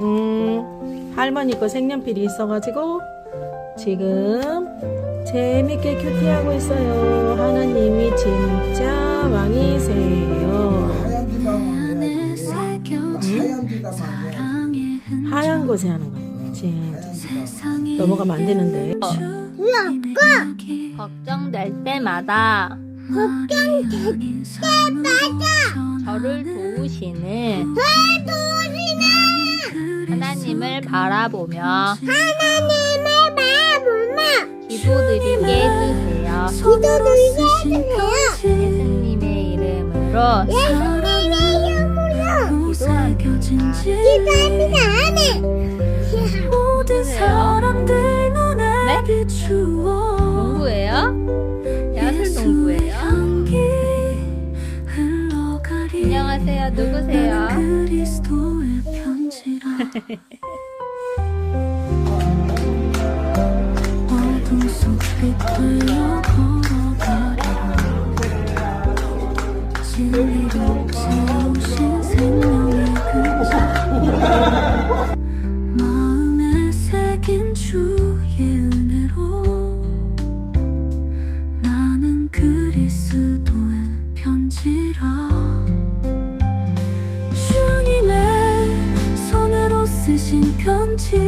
음, 할머니 거 색연필이 있어가지고 지금 재밌게 큐티하고 있어요. 하나님이 진짜 왕이세요. 하얀 곳에 하는 거예요. 세상이 넘어가면 안 되는데. 걱정될 때마다 걱정될 때마다 저를 도우시는 하나님을 바라보며 하나님을 바라보며 기도드리게 해주세요. 손으로 쓰신 편지 예수님의 이름으로 사랑의 이름으로 새겨진 지 모든 사람들 눈에 네? 비추어 농구예요? 농구예요? 흘러가리 안녕하세요. 누구세요? 그 쓰신 편지.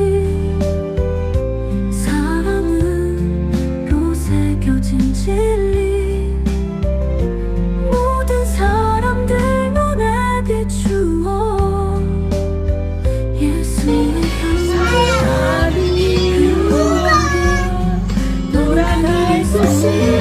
사랑으로 새겨진 진리. 모든 사람들 눈에 비추어 예수의 향기 돌아갈 수편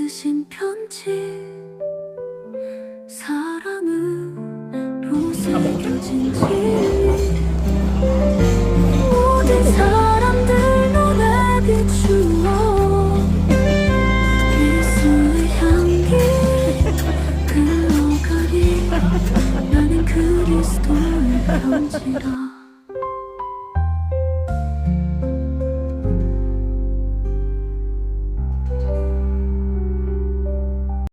쓰신 편지. 사랑으로 새겨진 지 모든 사람들 눈에 비추어 예수의 향기 흘러가리. 나는 그리스도의 편지라